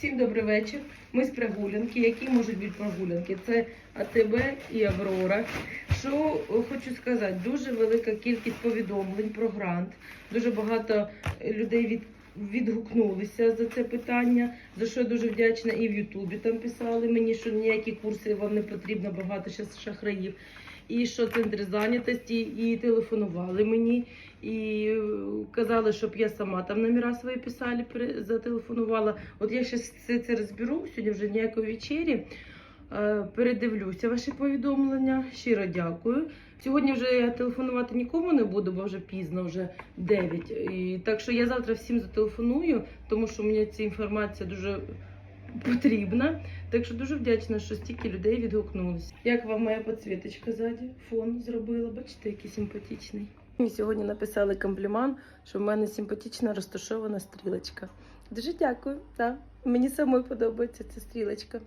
Всім добрий вечір. Ми з прогулянки. Які можуть бути прогулянки? Це АТБ і Аврора. Що е, хочу сказати, дуже велика кількість повідомлень про грант. Дуже багато е, людей від, відгукнулися за це питання, за що я дуже вдячна. І в Ютубі там писали мені, що ніякі курси вам не потрібно, багато зараз шахраїв. І що центри зайнятості, і телефонували мені, і е, казали, щоб я сама там номера свої писали, зателефонувала. От я зараз все це розберу, сьогодні вже ніякої вечері. Е, Передивлюся ваші повідомлення. Щиро дякую. Сьогодні вже я телефонувати нікому не буду, бо вже пізно, вже 9. І, так що я завтра всім зателефоную, тому що мені ця інформація дуже потрібна. Так що дуже вдячна, що стільки людей відгукнулося. Як вам моя підсвіточка ззаді? Фон зробила, бачите, який симпатичний. Мені сьогодні написали комплімент, що в мене симпатична розташована стрілочка. Дуже дякую. Так. Мені самой подобається ця стрілочка.